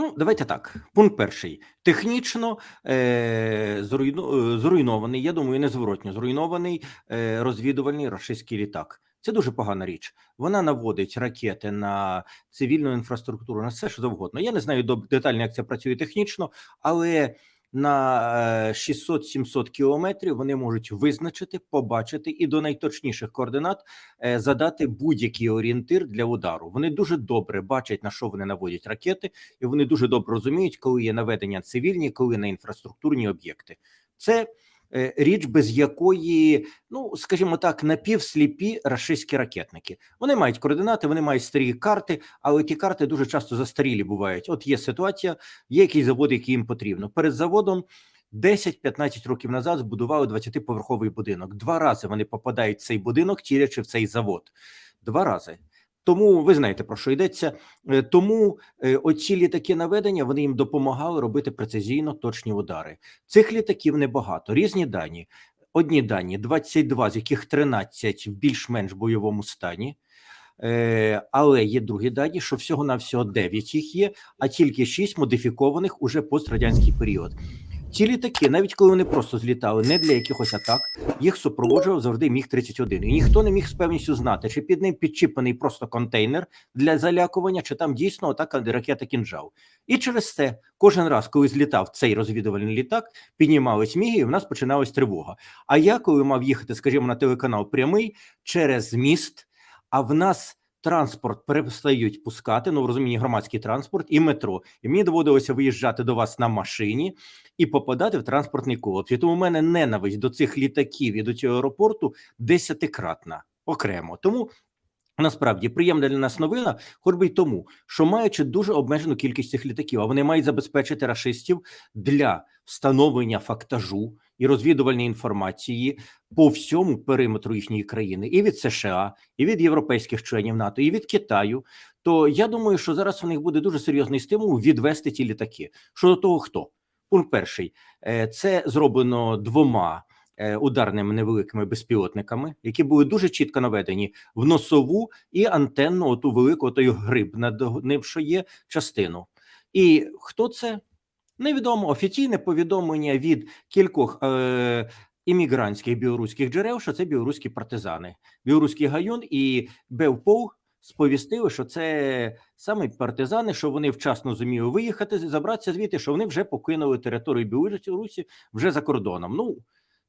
Ну, давайте так. Пункт перший. Технічно е, зруйну, е, зруйнований, я думаю, незворотньо зруйнований е, розвідувальний рашистський літак. Це дуже погана річ. Вона наводить ракети на цивільну інфраструктуру, на все що завгодно. Я не знаю детально, як це працює технічно, але на е, 600-700 кілометрів вони можуть визначити, побачити і до найточніших координат е, задати будь-який орієнтир для удару. Вони дуже добре бачать на що вони наводять ракети, і вони дуже добре розуміють, коли є наведення цивільні, коли на інфраструктурні об'єкти. Це е, річ, без якої, ну скажімо так, напівсліпі рашистські ракетники. Вони мають координати, вони мають старі карти, але ті карти дуже часто застарілі бувають. От є ситуація, є якийсь завод, який їм потрібно. Перед заводом 10-15 років назад збудували 20-поверховий будинок. Два рази вони попадають в цей будинок, тірячи в цей завод. Два рази. Тому ви знаєте про що йдеться. Е, Тому е, оці літаки наведення вони їм допомагали робити прецизійно точні удари. Цих літаків небагато. Різні дані. Одні дані 22, з яких 13 в більш-менш бойовому стані. Е, але є другі дані, що всього на всього 9 їх є, а тільки 6 модифікованих уже пострадянський період. Ці літаки, навіть коли вони просто злітали не для якихось атак, їх супроводжував завжди міг 31 І ніхто не міг з певністю знати, чи під ним підчіпаний просто контейнер для залякування, чи там дійсно атака ракета кінжал. І через це кожен раз, коли злітав цей розвідувальний літак, піднімались міги, і в нас починалась тривога. А я, коли мав їхати, скажімо, на телеканал прямий через міст, а в нас. Транспорт перестають пускати, ну в розумінні громадський транспорт і метро. І мені доводилося виїжджати до вас на машині і попадати в транспортний колапс. І тому в мене ненависть до цих літаків і до цього аеропорту десятикратна окремо. Тому насправді приємна для нас новина, хоч би й тому, що маючи дуже обмежену кількість цих літаків, а вони мають забезпечити рашистів для встановлення фактажу і розвідувальної інформації по всьому периметру їхньої країни, і від США, і від європейських членів НАТО, і від Китаю. То я думаю, що зараз у них буде дуже серйозний стимул відвести ті літаки. Щодо того, хто пункт перший, Е, це зроблено двома е, ударними невеликими безпілотниками, які були дуже чітко наведені в носову і антенну, оту велику той гриб над ним, що є частину. І хто це? Невідомо офіційне повідомлення від кількох е, іммігрантських білоруських джерел, що це білоруські партизани, білоруський гайон і Бевпол сповістили, що це саме партизани, що вони вчасно зуміли виїхати, забратися звідти, що вони вже покинули територію Білорусі вже за кордоном. Ну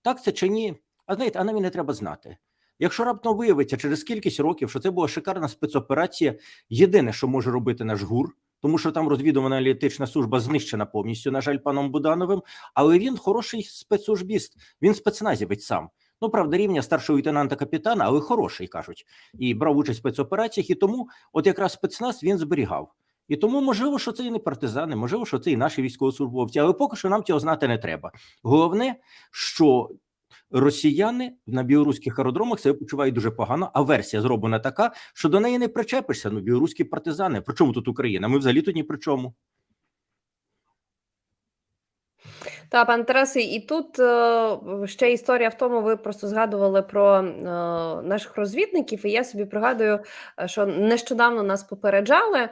так це чи ні? А знаєте, а нам не треба знати. Якщо раптом виявиться через кількість років, що це була шикарна спецоперація, єдине, що може робити наш ГУР, тому що там розвідувана аналітична служба знищена повністю, на жаль, паном Будановим, але він хороший спецслужбіст, він спецназівець сам. Ну, правда, рівня старшого лейтенанта капітана, але хороший кажуть, і брав участь в спецопераціях, і тому, от якраз спецназ він зберігав. І тому можливо, що це і не партизани, можливо, що це і наші військовослужбовці, але поки що нам цього знати не треба. Головне, що росіяни на білоруських аеродромах себе почувають дуже погано. А версія зроблена така, що до неї не причепишся. Ну, білоруські партизани. При чому тут Україна? Ми взагалі тут ні при чому. Та, пан Тарасе, і тут е, ще історія в тому, ви просто згадували про е, наших розвідників, і я собі пригадую, е, що нещодавно нас попереджали.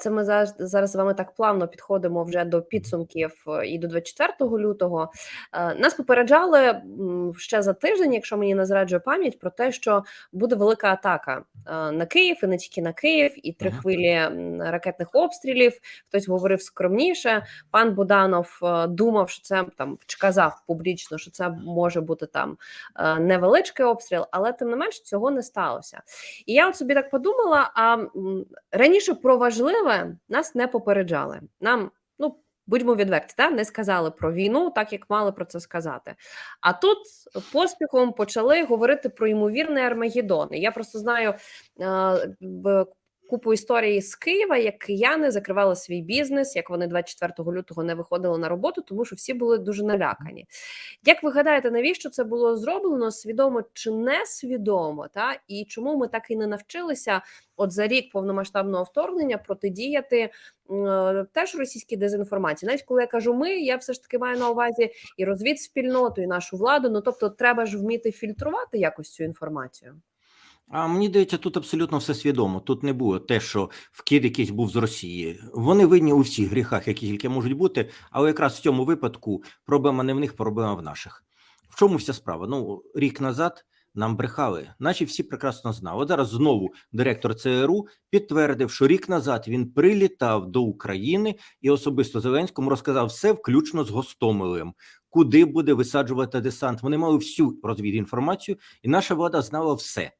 Це ми зараз, зараз з вами так плавно підходимо вже до підсумків і до 24 лютого. Нас попереджали ще за тиждень, якщо мені не зраджує пам'ять, про те, що буде велика атака на Київ і не тільки на Київ, і три хвилі ракетних обстрілів. Хтось говорив скромніше. Пан Буданов думав, що це там чи казав публічно, що це може бути там е, невеличкий обстріл, але тим не менш цього не сталося. І я от собі так подумала: а раніше про важливе нас не попереджали. Нам, ну. Будьмо відверті, та не сказали про війну, так як мали про це сказати. А тут поспіхом почали говорити про ймовірний Армагеддон. Я просто знаю е, купу історій з Києва, як кияни закривали свій бізнес, як вони 24 лютого не виходили на роботу, тому що всі були дуже налякані. Як ви гадаєте, навіщо це було зроблено? Свідомо чи не свідомо? Та і чому ми так і не навчилися, от за рік повномасштабного вторгнення протидіяти м, теж російській дезінформації? Навіть коли я кажу ми, я все ж таки маю на увазі і розвідспільноту, і нашу владу. Ну тобто, треба ж вміти фільтрувати якось цю інформацію. А мені здається, тут абсолютно все свідомо. Тут не було те, що вкид якийсь був з Росії. Вони винні у всіх гріхах, які тільки можуть бути, але якраз в цьому випадку проблема не в них, проблема в наших. В чому вся справа? Ну, рік назад нам брехали, наче всі прекрасно знали. От зараз знову директор ЦРУ підтвердив, що рік назад він прилітав до України і особисто Зеленському розказав все, включно з Гостомелем, куди буде висаджувати десант. Вони мали всю розвідінформацію, і наша влада знала все.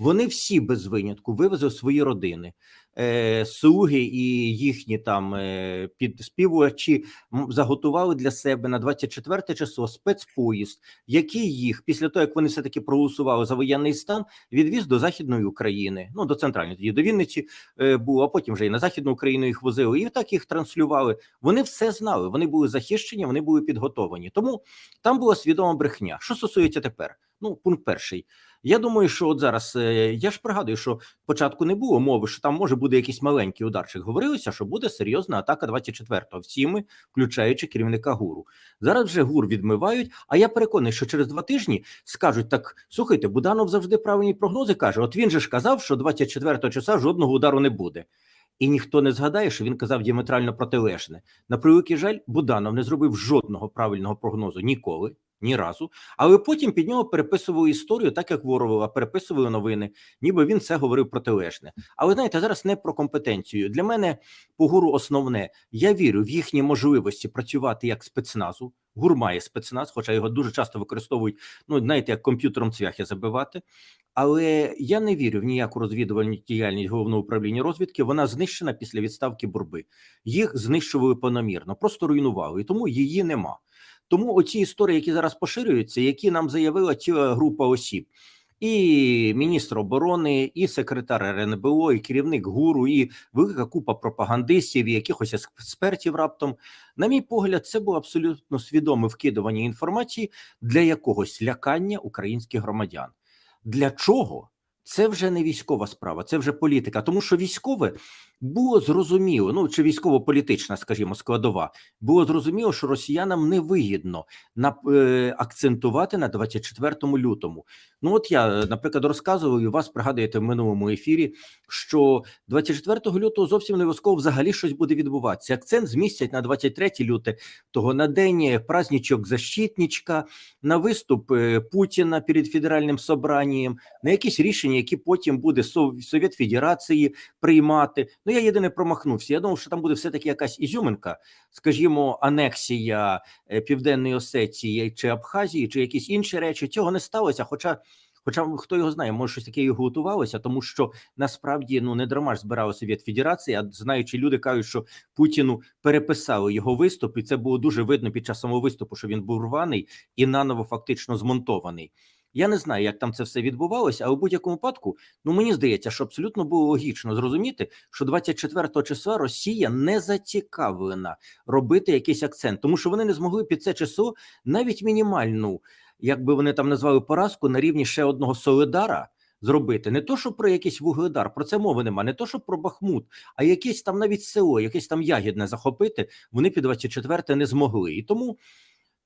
Вони всі без винятку вивезли свої родини, е, слуги і їхні там е, підспівувачі заготували для себе на 24 число спецпоїзд, який їх після того, як вони все таки проголосували за воєнний стан, відвіз до західної України, ну до центральної тоді до Вінниці е, був, а потім вже і на західну Україну їх возили, і так їх транслювали. Вони все знали, вони були захищені, вони були підготовані. Тому там була свідома брехня. Що стосується тепер? Ну, пункт перший. Я думаю, що от зараз е, я ж пригадую, що спочатку не було мови, що там може буде якийсь маленький ударчик. Говорилося, що буде серйозна атака 24-го, всіми, включаючи керівника гуру. Зараз вже гур відмивають. А я переконаний, що через два тижні скажуть: так слухайте, Буданов завжди правильні прогнози каже. От він же ж казав, що 24 числа жодного удару не буде. І ніхто не згадає, що він казав діаметрально протилежне. На превеликий жаль, Буданов не зробив жодного правильного прогнозу ніколи. Ні разу, але потім під нього переписували історію, так як Воровила, переписували новини, ніби він це говорив протилежне. Але знаєте, зараз не про компетенцію. Для мене по гуру основне. Я вірю в їхні можливості працювати як спецназу. Гур має спецназ, хоча його дуже часто використовують, ну знаєте, як комп'ютером цвяхи забивати. Але я не вірю в ніяку розвідувальну діяльність головного управління розвідки. Вона знищена після відставки бурби. Їх знищували планомірно, просто руйнували, і тому її нема. Тому оці історії, які зараз поширюються, які нам заявила ціла група осіб, і міністр оборони, і секретар РНБО, і керівник гуру, і велика купа пропагандистів, і якихось експертів раптом. На мій погляд, це було абсолютно свідоме вкидування інформації для якогось лякання українських громадян. Для чого? Це вже не військова справа, це вже політика, тому що військове було зрозуміло, ну чи військово-політична, скажімо, складова, було зрозуміло, що росіянам не вигідно на е, акцентувати на 24 лютому. Ну от я, наприклад, розказував і вас пригадуєте в минулому ефірі, що 24 лютого зовсім не обов'язково взагалі щось буде відбуватися. Акцент змістять на 23 люте, того на день праздничок защитничка, на виступ е, Путіна перед федеральним собранням, на якісь рішення, які потім буде Сов- Совєт Федерації приймати. Ну я єдине промахнувся. Я думав, що там буде все таки якась ізюминка, скажімо, анексія е, Південної Осетії чи Абхазії, чи якісь інші речі. Цього не сталося. Хоча, хоча хто його знає, може щось таке і готувалося, тому що насправді ну не дарма ж збирала Совєт Федерації, а знаючи люди кажуть, що Путіну переписали його виступ, і це було дуже видно під час самого виступу, що він був рваний і наново фактично змонтований. Я не знаю, як там це все відбувалося, але в будь-якому випадку, ну мені здається, що абсолютно було логічно зрозуміти, що 24 числа Росія не зацікавлена робити якийсь акцент, тому що вони не змогли під це число навіть мінімальну, як би вони там назвали поразку на рівні ще одного Солидара. Зробити не то, що про якийсь вугледар, про це мови нема, не то, що про Бахмут, а якесь там навіть село, якесь там ягідне захопити, вони під 24 не змогли. І тому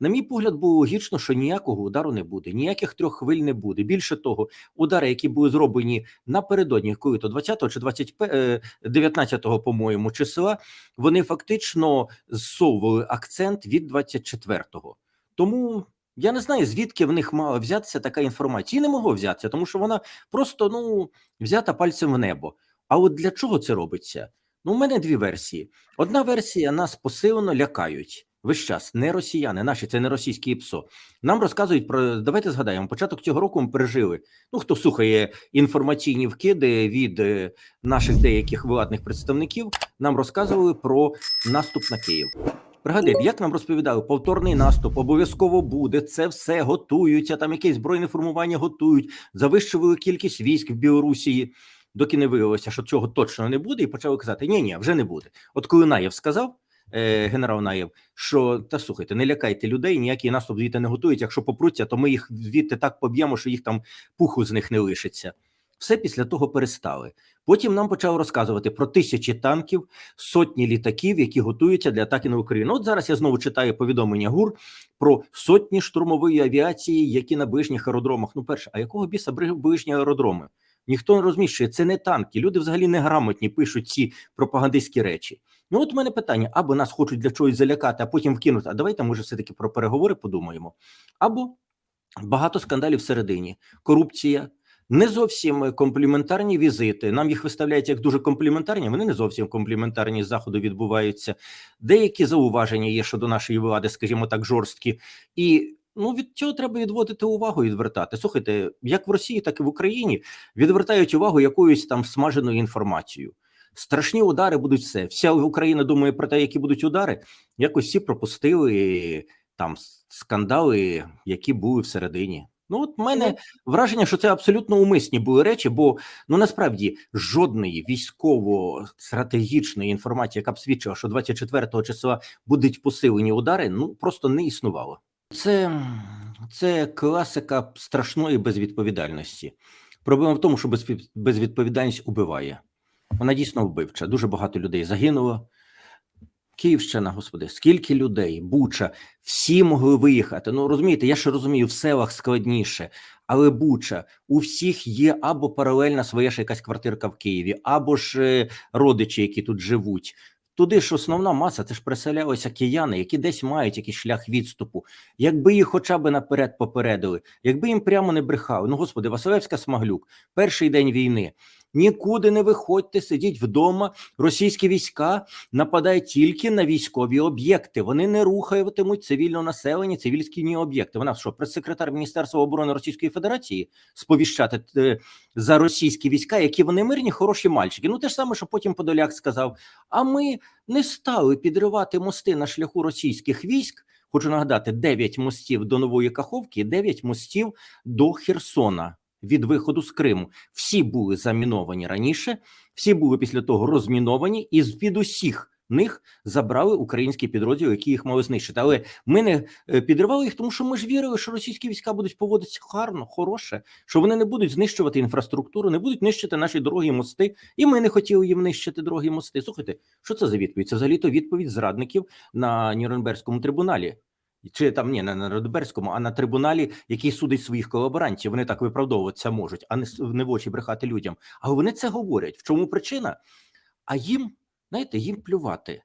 на мій погляд, було логічно, що ніякого удару не буде, ніяких трьох хвиль не буде. Більше того, удари, які були зроблені напередодні, коли то 20 чи 25, 19, по-моєму, числа, вони фактично зсовували акцент від 24-го. Тому я не знаю, звідки в них мала взятися така інформація. І не могло взятися, тому що вона просто ну взята пальцем в небо. А от для чого це робиться? Ну, у мене дві версії. Одна версія нас посилено лякають. Весь час не росіяни, наші це не російські ІПСО. Нам розказують про давайте згадаємо. Початок цього року ми пережили. Ну хто слухає інформаційні вкиди від е, наших деяких владних представників, нам розказували про наступ на Київ. Пригадуємо, як нам розповідали, повторний наступ обов'язково буде. Це все готуються. Там якесь збройне формування готують, завищували кількість військ в Білорусі, доки не виявилося, що цього точно не буде, і почали казати: ні, ні, вже не буде. От коли Наєв сказав. Е, Генерал Наєв, що та слухайте, не лякайте людей, ніякий наступ звідти не готують. Якщо попруться, то ми їх звідти так поб'ємо, що їх там пуху з них не лишиться. Все після того перестали. Потім нам почали розказувати про тисячі танків, сотні літаків, які готуються для атаки на Україну. От зараз я знову читаю повідомлення ГУР про сотні штурмової авіації, які на ближніх аеродромах. Ну, перше, а якого біса ближні аеродроми? Ніхто не розміщує. Це не танки. Люди взагалі неграмотні пишуть ці пропагандистські речі. Ну, от у мене питання: або нас хочуть для чогось залякати, а потім вкинути. А давайте, може, все-таки про переговори подумаємо. Або багато скандалів всередині, корупція. Не зовсім компліментарні візити. Нам їх виставляють як дуже компліментарні. Вони не зовсім компліментарні з заходу відбуваються. Деякі зауваження є щодо нашої влади, скажімо так, жорсткі. І ну від цього треба відводити увагу відвертати. Слухайте, як в Росії, так і в Україні відвертають увагу якоюсь там смаженою інформацією. Страшні удари будуть все. Вся Україна думає про те, які будуть удари. Якось всі пропустили там скандали, які були всередині. Ну, от мене враження, що це абсолютно умисні були речі, бо ну насправді жодної військово-стратегічної інформації, яка б свідчила, що 24 числа будуть посилені удари, ну просто не існувало. Це, це класика страшної безвідповідальності. Проблема в тому, що безвід- безвідповідальність убиває. Вона дійсно вбивча. Дуже багато людей загинуло. Київщина, господи, скільки людей, Буча, всі могли виїхати. Ну розумієте, я ще розумію, в селах складніше, але Буча, у всіх є або паралельна своя ще якась квартирка в Києві, або ж е, родичі, які тут живуть. Туди ж основна маса, це ж переселялися кияни, які десь мають якийсь шлях відступу. Якби їх хоча б наперед попередили, якби їм прямо не брехали. Ну, господи, Василевська Смаглюк, перший день війни. Нікуди не виходьте, сидіть вдома. Російські війська нападають тільки на військові об'єкти. Вони не рухатимуть цивільне населення, цивільські об'єкти. Вона що, прес-секретар Міністерства оборони Російської Федерації сповіщати е, за російські війська, які вони мирні, хороші мальчики. Ну те ж саме, що потім Подоляк сказав: а ми не стали підривати мости на шляху російських військ. Хочу нагадати: 9 мостів до Нової Каховки, і 9 мостів до Херсона від виходу з Криму. Всі були заміновані раніше, всі були після того розміновані, і з під усіх них забрали українські підрозділи, які їх мали знищити. Але ми не е, підривали їх, тому що ми ж вірили, що російські війська будуть поводитися гарно, хороше, що вони не будуть знищувати інфраструктуру, не будуть нищити наші дороги і мости. І ми не хотіли їм нищити дороги і мости. Слухайте, що це за відповідь? Це взагалі то відповідь зрадників на Нюрнберзькому трибуналі. Чи там ні, не на Нюрнберзькому, а на трибуналі, який судить своїх колаборантів. Вони так виправдовуватися можуть, а не не в очі брехати людям. Але вони це говорять. В чому причина? А їм, знаєте, їм плювати.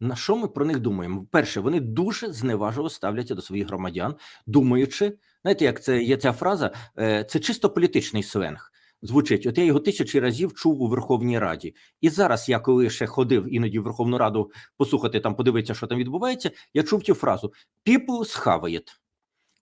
На що ми про них думаємо? Перше, вони дуже зневажливо ставляться до своїх громадян, думаючи, знаєте, як це є ця фраза, е, це чисто політичний сленг. Звучить, от я його тисячі разів чув у Верховній Раді. І зараз я коли ще ходив іноді в Верховну Раду послухати там, подивитися, що там відбувається, я чув цю фразу: people схаваєт.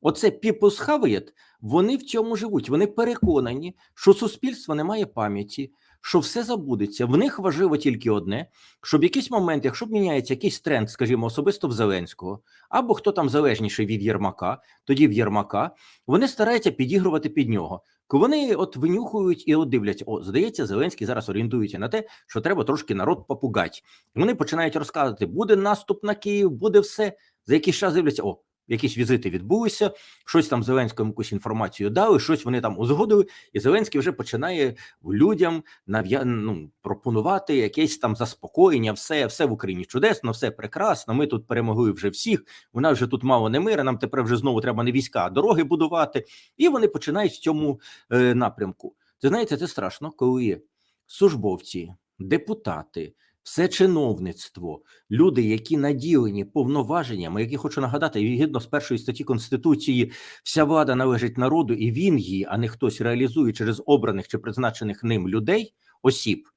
Оце people схаваєт, вони в цьому живуть. Вони переконані, що суспільство не має пам'яті, що все забудеться. В них важливо тільки одне: щоб якийсь момент, якщо міняється якийсь тренд, скажімо, особисто в Зеленського, або хто там залежніший від Єрмака, тоді в Єрмака, вони стараються підігрувати під нього. Коли Вони от винюхують і от дивляться, о, здається, Зеленський зараз орієнтується на те, що треба трошки народ попугати. І вони починають розказувати: буде наступ на Київ, буде все. За якийсь час дивляться, о, якісь візити відбулися, щось там Зеленському якусь інформацію дали, щось вони там узгодили, і Зеленський вже починає людям нав'я... ну, пропонувати якесь там заспокоєння, все, все в Україні чудесно, все прекрасно. Ми тут перемогли вже всіх. У нас вже тут мало не мира. Нам тепер вже знову треба не війська, а дороги будувати. І вони починають в цьому е, напрямку. Це знаєте, це страшно, коли службовці, депутати, все чиновництво, люди, які наділені повноваженнями, які хочу нагадати, згідно з першої статті Конституції, вся влада належить народу, і він її, а не хтось реалізує через обраних чи призначених ним людей, осіб,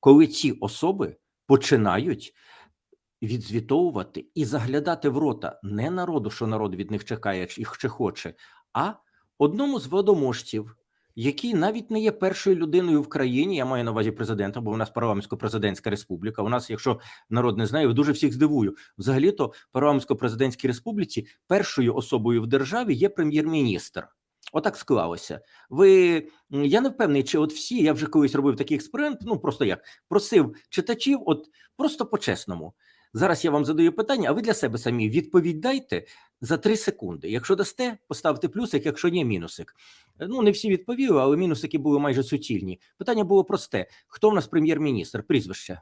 коли ці особи починають відзвітовувати і заглядати в рота не народу, що народ від них чекає чи хоче, а одному з владоможців, який навіть не є першою людиною в країні. Я маю на увазі президента, бо у нас парламентсько-президентська республіка. У нас, якщо народ не знає, дуже всіх здивую. Взагалі-то в парламентсько-президентській республіці першою особою в державі є прем'єр-міністр. Отак склалося. Ви я не впевнений, чи от всі я вже колись робив такий експеримент. Ну просто як просив читачів, от просто по-чесному. Зараз я вам задаю питання, а ви для себе самі відповідь дайте за три секунди. Якщо дасте, поставте плюсик, якщо ні, мінусик. Ну не всі відповіли, але мінусики були майже суцільні. Питання було просте: хто в нас прем'єр-міністр? Прізвище.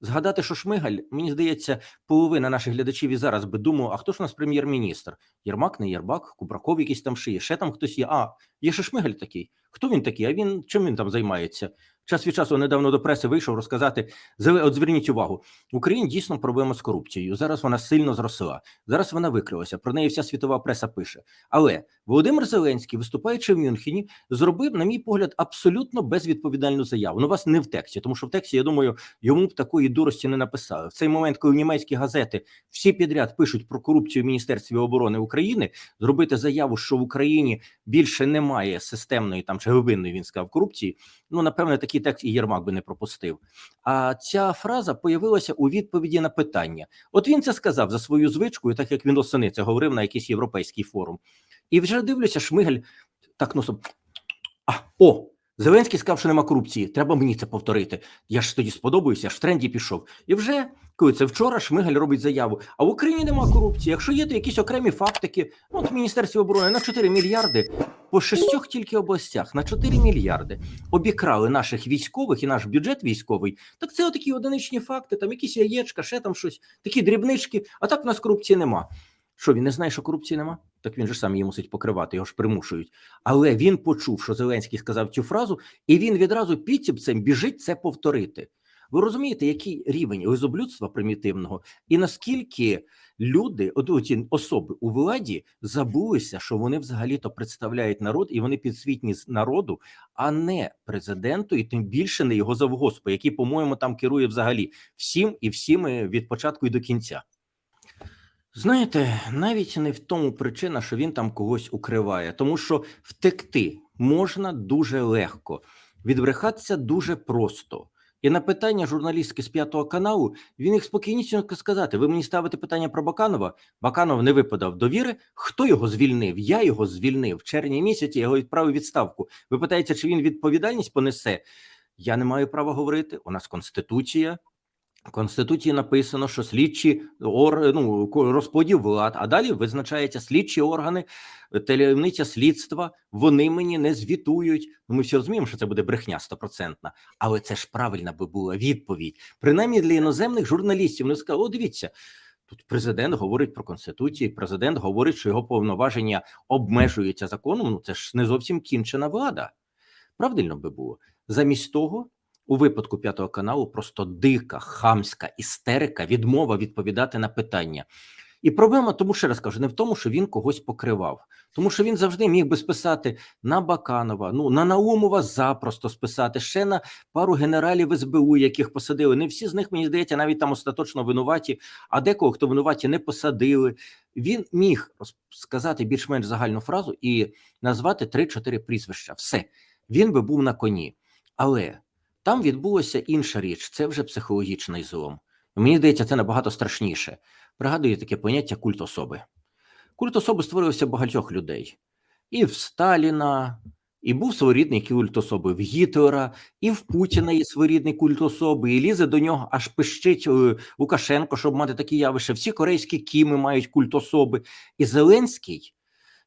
Згадати, що Шмигаль, мені здається, половина наших глядачів і зараз би думав, а хто ж у нас прем'єр-міністр? Єрмак, не Єрмак, Кубраков якийсь там шиє, ще там хтось є. А, є ще Шмигаль такий. Хто він такий? А він чим він там займається? Час від часу недавно до преси вийшов розказати. «Зеле- От зверніть увагу, в Україні дійсно проблема з корупцією. Зараз вона сильно зросла. Зараз вона викрилася. Про неї вся світова преса пише. Але Володимир Зеленський, виступаючи в Мюнхені, зробив, на мій погляд, абсолютно безвідповідальну заяву. Ну, вас не в тексті, тому що в тексті, я думаю, йому б такої дурості не написали. В цей момент, коли німецькі газети всі підряд пишуть про корупцію в Міністерстві оборони України, зробити заяву, що в Україні більше немає системної там чи глибинної, він сказав, корупції. Ну, напевне, такий текст і Єрмак би не пропустив. А ця фраза появилася у відповіді на питання. От він це сказав за свою звичкою, так як він осени це говорив на якийсь європейський форум. І вже дивлюся, Шмигаль так носом. А, о, Зеленський сказав, що нема корупції. Треба мені це повторити. Я ж тоді сподобаюся, я ж в тренді пішов. І вже коли це вчора Шмигаль робить заяву. А в Україні нема корупції. Якщо є, то якісь окремі фактики. Ну, от в Міністерстві оборони на 4 мільярди по шістьох тільки областях на 4 мільярди обікрали наших військових і наш бюджет військовий. Так це отакі одиничні факти, там якісь яєчка, ще там щось, такі дрібнички. А так в нас корупції нема. Що він не знає, що корупції нема? Так він же сам її мусить покривати, його ж примушують. Але він почув, що Зеленський сказав цю фразу, і він відразу підсібцем біжить це повторити. Ви розумієте, який рівень лизоблюдства примітивного, і наскільки люди, от особи у владі, забулися, що вони взагалі-то представляють народ, і вони підсвітні з народу, а не президенту, і тим більше не його завгоспу, який, по-моєму, там керує взагалі всім і всіми від початку і до кінця. Знаєте, навіть не в тому причина, що він там когось укриває, тому що втекти можна дуже легко, відбрехатися дуже просто. І на питання журналістки з п'ятого каналу він їх спокійнісінько сказати: ви мені ставите питання про Баканова. Баканов не випадав довіри. Хто його звільнив? Я його звільнив в червні місяці. Я його відправив відставку. Ви питаєте, чи він відповідальність понесе? Я не маю права говорити. У нас конституція. В Конституції написано, що слідчі ор, ну, розподіл влад, а далі визначається слідчі органи, таємниця слідства. Вони мені не звітують. Ну, ми всі розуміємо, що це буде брехня стопроцентна, але це ж правильна би була відповідь. Принаймні для іноземних журналістів. Вони сказали, о, дивіться. Тут президент говорить про конституцію. Президент говорить, що його повноваження обмежуються законом. Ну це ж не зовсім кінчена влада. Правильно би було замість того. У випадку п'ятого каналу просто дика, хамська істерика, відмова відповідати на питання. І проблема, тому ще раз кажу, не в тому, що він когось покривав, тому що він завжди міг би списати на Баканова, ну на Наумова запросто списати, ще на пару генералів СБУ, яких посадили. Не всі з них, мені здається, навіть там остаточно винуваті, а декого, хто винуваті, не посадили. Він міг сказати більш-менш загальну фразу і назвати 3-4 прізвища. Все, він би був на коні. Але там відбулася інша річ, це вже психологічний злом. Мені здається, це набагато страшніше. Пригадую таке поняття культ особи. Культ особи створився багатьох людей. І в Сталіна, і був своєрідний культ особи в Гітлера, і в Путіна є своєрідний культ особи, і лізе до нього аж пищить е, Лукашенко, щоб мати такі явища. Всі корейські кіми мають культ особи. І Зеленський,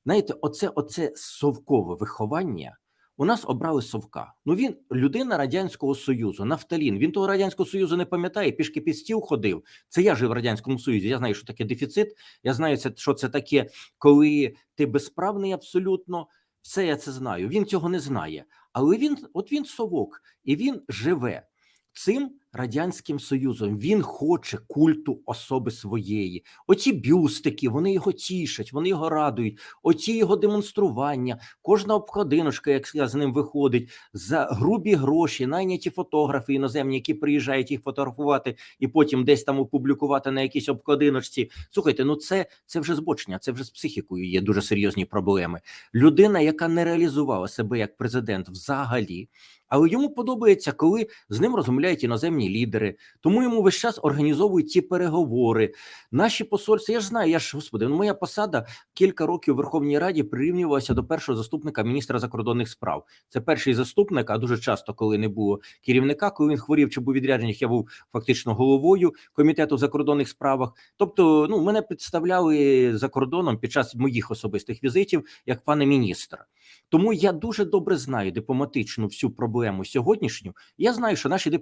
знаєте, оце, оце совкове виховання. У нас обрали совка. Ну він людина радянського союзу, нафталін. Він того радянського союзу не пам'ятає. Пішки під стіл ходив. Це я жив в радянському союзі. Я знаю, що таке дефіцит. Я знаю, що це таке, коли ти безправний абсолютно. Все я це знаю. Він цього не знає. Але він, от він совок, і він живе цим радянським союзом. Він хоче культу особи своєї. Оці бюстики, вони його тішать, вони його радують. Оці його демонстрування, кожна обходиночка, як з ним виходить, за грубі гроші, найняті фотографи іноземні, які приїжджають їх фотографувати і потім десь там опублікувати на якійсь обкладиночці. Слухайте, ну це, це вже збочення, це вже з психікою є дуже серйозні проблеми. Людина, яка не реалізувала себе як президент взагалі. Але йому подобається, коли з ним розмовляють іноземні лідери, тому йому весь час організовують ці переговори. Наші посольства, я ж знаю, я ж господи, ну моя посада кілька років у Верховній Раді прирівнювалася до першого заступника міністра закордонних справ. Це перший заступник, а дуже часто, коли не було керівника, коли він хворів чи був відряджений, я був фактично головою комітету в закордонних справах. Тобто, ну мене представляли за кордоном під час моїх особистих візитів як пане міністра. Тому я дуже добре знаю дипломатичну всю проблему проблему сьогоднішню. Я знаю, що наші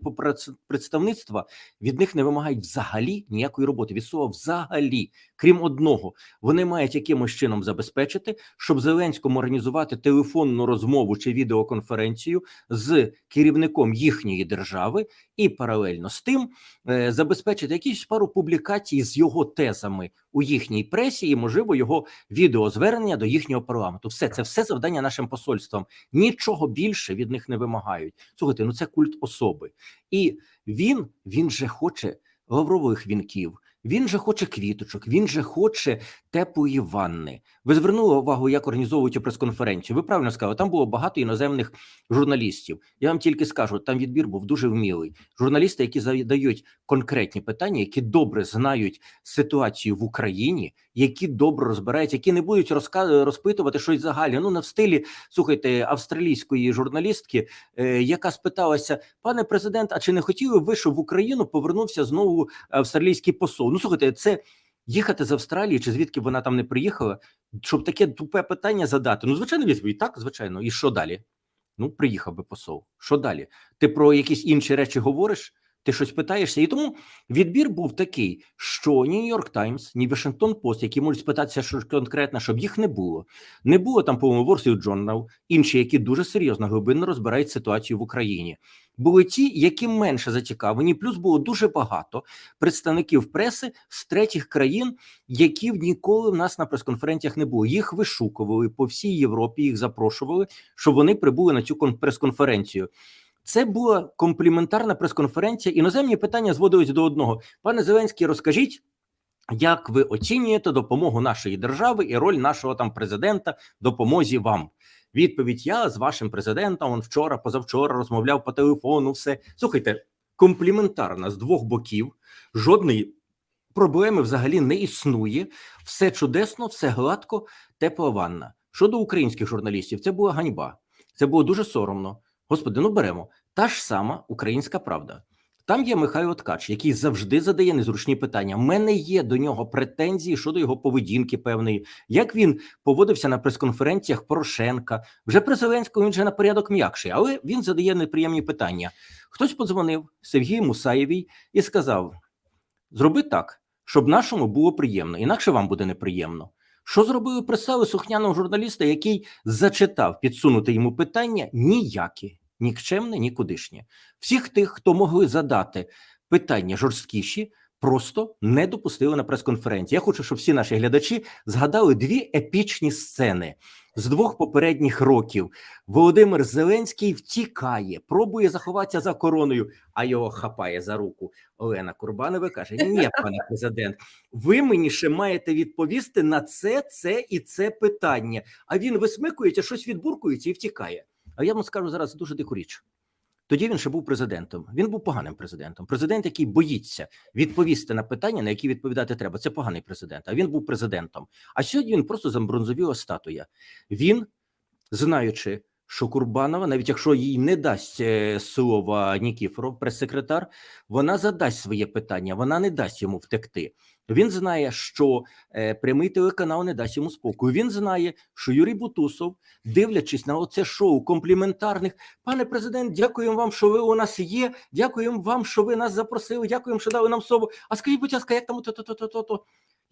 представництва від них не вимагають взагалі ніякої роботи. Від слова взагалі, крім одного, вони мають якимось чином забезпечити, щоб Зеленському організувати телефонну розмову чи відеоконференцію з керівником їхньої держави, і паралельно з тим е, забезпечити якісь пару публікацій з його тезами у їхній пресі, і можливо його відеозвернення до їхнього парламенту. Все це все завдання нашим посольствам. Нічого більше від них не вимагають. Слухайте, ну це культ особи, і він він же хоче лаврових вінків. Він же хоче квіточок, він же хоче теплої ванни. Ви звернули увагу, як організовують прес-конференцію. Ви правильно сказали, там було багато іноземних журналістів. Я вам тільки скажу, там відбір був дуже вмілий. Журналісти, які задають конкретні питання, які добре знають ситуацію в Україні, які добре розбирають, які не будуть розпитувати щось загальне. Ну на в стилі слухайте австралійської журналістки, е, яка спиталася: пане президент, а чи не хотіли ви, щоб в Україну повернувся знову австралійський посол? Ну слухайте, це їхати з Австралії, чи звідки вона там не приїхала, щоб таке тупе питання задати. Ну, звичайно, відповідь так, звичайно. І що далі? Ну, приїхав би посол. Що далі? Ти про якісь інші речі говориш? Ти щось питаєшся, і тому відбір був такий, що Нью-Йорк Таймс, ні Вашингтон Пост, які можуть спитатися що конкретно, щоб їх не було. Не було там, по-моєму, Wall Journal, інші, які дуже серйозно глибинно розбирають ситуацію в Україні. Були ті, які менше зацікавлені. Плюс було дуже багато представників преси з третіх країн, які ніколи в нас на прес-конференціях не було. Їх вишукували по всій Європі, їх запрошували, щоб вони прибули на цю прес-конференцію. Це була компліментарна прес-конференція. Іноземні питання зводились до одного. Пане Зеленський, розкажіть, як ви оцінюєте допомогу нашої держави і роль нашого там президента допомозі вам? Відповідь: я з вашим президентом он вчора, позавчора розмовляв по телефону. Все слухайте, компліментарна з двох боків. Жодної проблеми взагалі не існує. Все чудесно, все гладко, тепла ванна. Щодо українських журналістів, це була ганьба. Це було дуже соромно. Господи, ну беремо та ж сама українська правда. Там є Михайло Ткач, який завжди задає незручні питання. У мене є до нього претензії щодо його поведінки певної, як він поводився на прес-конференціях Порошенка. Вже при Зеленському він вже на порядок м'якший, але він задає неприємні питання. Хтось подзвонив Сергію Мусаєвій і сказав: зроби так, щоб нашому було приємно, інакше вам буде неприємно. Що зробили представили сухняного журналіста, який зачитав підсунути йому питання ніякі, нікчемне, нікудишнє. Всіх тих, хто могли задати питання жорсткіші, просто не допустили на прес-конференції. Я хочу, щоб всі наші глядачі згадали дві епічні сцени з двох попередніх років. Володимир Зеленський втікає, пробує заховатися за короною, а його хапає за руку. Олена Курбанова каже: Ні, пане президент, ви мені ще маєте відповісти на це, це і це питання. А він висмикується, щось відбуркується і втікає. А я вам скажу зараз дуже дику річ. Тоді він ще був президентом. Він був поганим президентом. Президент, який боїться відповісти на питання, на які відповідати треба. Це поганий президент. А він був президентом. А сьогодні він просто замбронзовіла статуя. Він, знаючи, що Курбанова, навіть якщо їй не дасть е, слова Нікіфоров, прес-секретар, вона задасть своє питання, вона не дасть йому втекти. Він знає, що е, прямий телеканал не дасть йому спокою. Він знає, що Юрій Бутусов, дивлячись на оце шоу компліментарних, пане президент, дякуємо вам, що ви у нас є. Дякуємо вам, що ви нас запросили. Дякуємо, що дали нам слово. А скажіть, будь ласка, як там то то то то то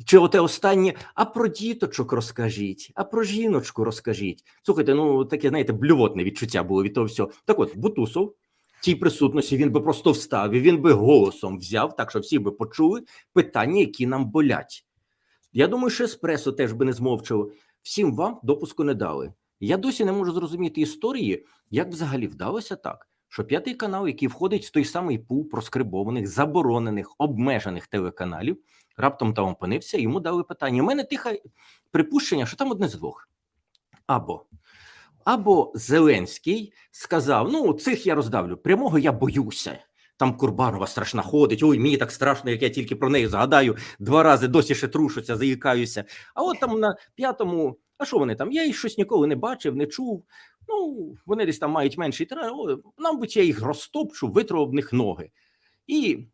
чи оте останнє, а про діточок розкажіть, а про жіночку розкажіть. Слухайте, ну таке, знаєте, блювотне відчуття було від того всього. Так от, Бутусов в цій присутності він би просто встав і він би голосом взяв, так що всі би почули питання, які нам болять. Я думаю, що еспресо теж би не змовчало. Всім вам допуску не дали. Я досі не можу зрозуміти історії, як взагалі вдалося так, що п'ятий канал, який входить в той самий пул проскрибованих, заборонених, обмежених телеканалів, раптом там опинився, йому дали питання. У мене тихе припущення, що там одне з двох. Або або Зеленський сказав: Ну, цих я роздавлю, прямого я боюся. Там Курбанова страшна ходить. Ой, мені так страшно, як я тільки про неї згадаю. Два рази досі ще трушуся, заїкаюся. А от там на п'ятому, а що вони там? Я їх щось ніколи не бачив, не чув. Ну, вони десь там мають менший тираж. Мабуть, я їх розтопчу, витру об них ноги. І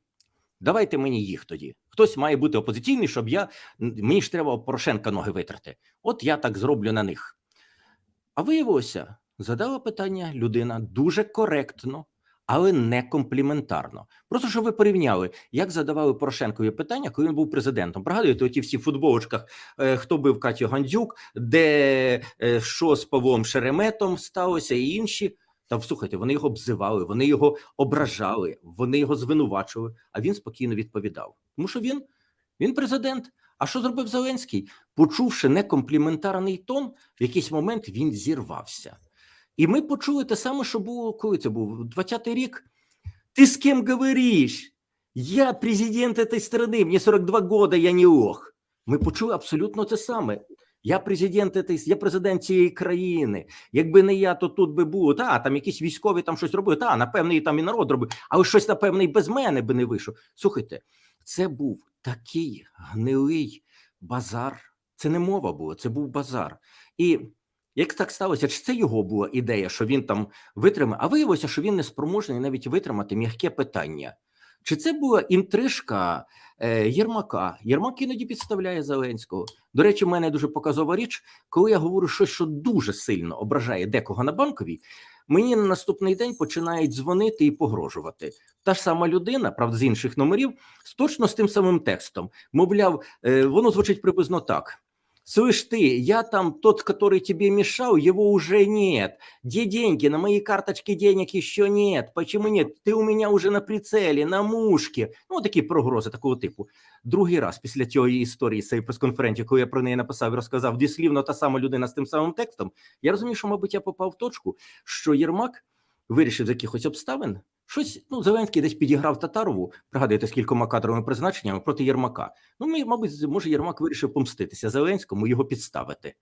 давайте мені їх тоді. Хтось має бути опозиційний, щоб я мені ж треба Порошенка ноги витрати. От я так зроблю на них. А виявилося, Задала питання людина дуже коректно, але не компліментарно. Просто щоб ви порівняли, як задавали Порошенкові питання, коли він був президентом. Пригадуєте, оті всі в футболочках, е, хто бив Катю Гандзюк, де е, що з Павлом Шереметом сталося, і інші. Та слухайте, вони його обзивали, вони його ображали, вони його звинувачували. А він спокійно відповідав. Тому що він, він президент. А що зробив Зеленський? Почувши некомпліментарний тон, в якийсь момент він зірвався. І ми почули те саме, що було, коли це був 20-й рік. Ти з ким говориш? Я президент этой страны, мені 42 года, я не лох. Ми почули абсолютно те саме. Я президент этой, я президент цієї країни. Якби не я, то тут би було. Та там якісь військові там щось робили. Та напевне, і там і народ робив, але щось напевне і без мене би не вийшло. Слухайте, це був такий гнилий базар. Це не мова була, це був базар. І як так сталося, чи це його була ідея, що він там витримав, а виявилося, що він не спроможний навіть витримати м'яке питання. Чи це була інтрижка е, Єрмака? Єрмак іноді підставляє Зеленського. До речі, в мене дуже показова річ, коли я говорю щось, що дуже сильно ображає декого на банковій, мені на наступний день починають дзвонити і погрожувати. Та ж сама людина, правда, з інших номерів, з точно з тим самим текстом. Мовляв, е, воно звучить приблизно так. Слышь ты, я там тот, который тебе мешал, его уже нет. Где деньги? На моей карточке денег еще нет. Почему нет? Ты у меня уже на прицелі, на мушці. Ну, такі прогрози такого типу. Другий раз після цієї історії з цієї прес-конференції, коли я про неї написав і розказав діслівно та сама людина з тим самим текстом, я розумію, що, мабуть, я попав в точку, що Єрмак вирішив з якихось обставин. Щось ну Зеленський десь підіграв Татарову, пригадуєте, з кількома кадровими призначеннями проти Єрмака. Ну, ми, мабуть, може, Єрмак вирішив помститися Зеленському, його підставити.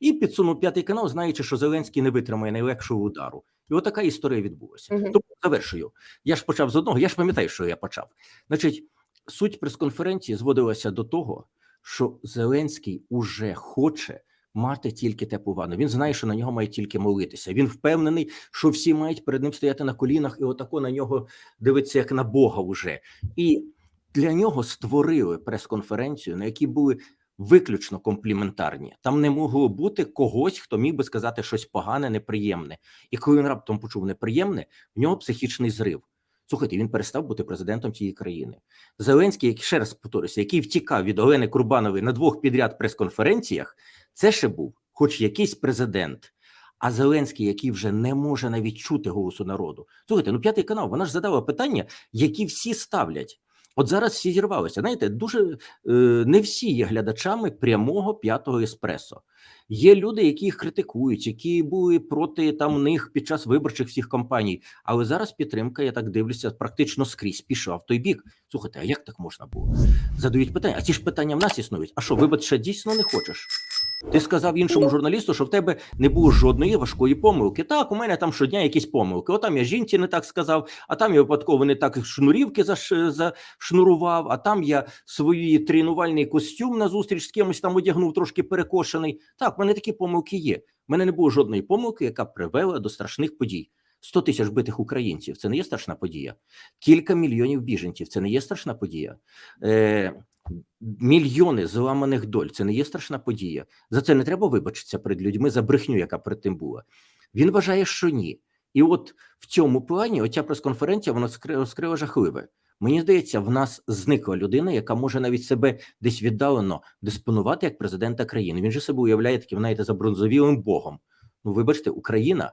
І підсунув п'ятий канал, знаючи, що Зеленський не витримає найлегшого удару. І отака історія відбулася. Мгм. Тому завершую. Я ж почав з одного, я ж пам'ятаю, що я почав. Значить, суть прес-конференції зводилася до того, що Зеленський уже хоче мати тільки теплу ванну. Він знає, що на нього мають тільки молитися. Він впевнений, що всі мають перед ним стояти на колінах і отако на нього дивитися як на Бога вже. І для нього створили прес-конференцію, на якій були виключно компліментарні. Там не могло бути когось, хто міг би сказати щось погане, неприємне. І коли він раптом почув неприємне, в нього психічний зрив. Слухайте, він перестав бути президентом цієї країни. Зеленський, ще раз повторюся, який втікав від Олени Курбанової на двох підряд прес-конференціях, це ще був, хоч якийсь президент. А Зеленський, який вже не може навіть чути голосу народу. Слухайте, ну п'ятий канал, вона ж задала питання, які всі ставлять. От зараз всі зірвалися. Знаєте, дуже е, не всі є глядачами прямого п'ятого еспресо. Є люди, які їх критикують, які були проти там них під час виборчих всіх кампаній. Але зараз підтримка, я так дивлюся, практично скрізь пішла в той бік. Слухайте, а як так можна було? Задають питання. А ці ж питання в нас існують. А що, вибачте, дійсно не хочеш? Ти сказав іншому журналісту, що в тебе не було жодної важкої помилки. Так, у мене там щодня якісь помилки. Отам я жінці не так сказав, а там я випадково не так шнурівки заш- зашнурував, а там я свій тренувальний костюм на зустріч з кимось там одягнув трошки перекошений. Так, в мене такі помилки є. В мене не було жодної помилки, яка привела до страшних подій. 100 тисяч битих українців це не є страшна подія. Кілька мільйонів біженців це не є страшна подія. Е, мільйони зламаних доль це не є страшна подія. За це не треба вибачитися перед людьми за брехню, яка перед тим була. Він вважає, що ні. І от в цьому плані оця прес-конференція вона розкрила жахливе. Мені здається, в нас зникла людина, яка може навіть себе десь віддалено диспонувати як президента країни. Він же себе уявляє таким, знаєте, забронзовілим богом. Ну, вибачте, Україна.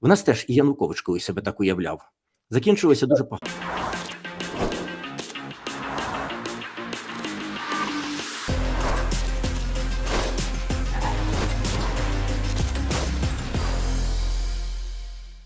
В нас теж і Янукович колись себе так уявляв. Закінчилося дуже погано.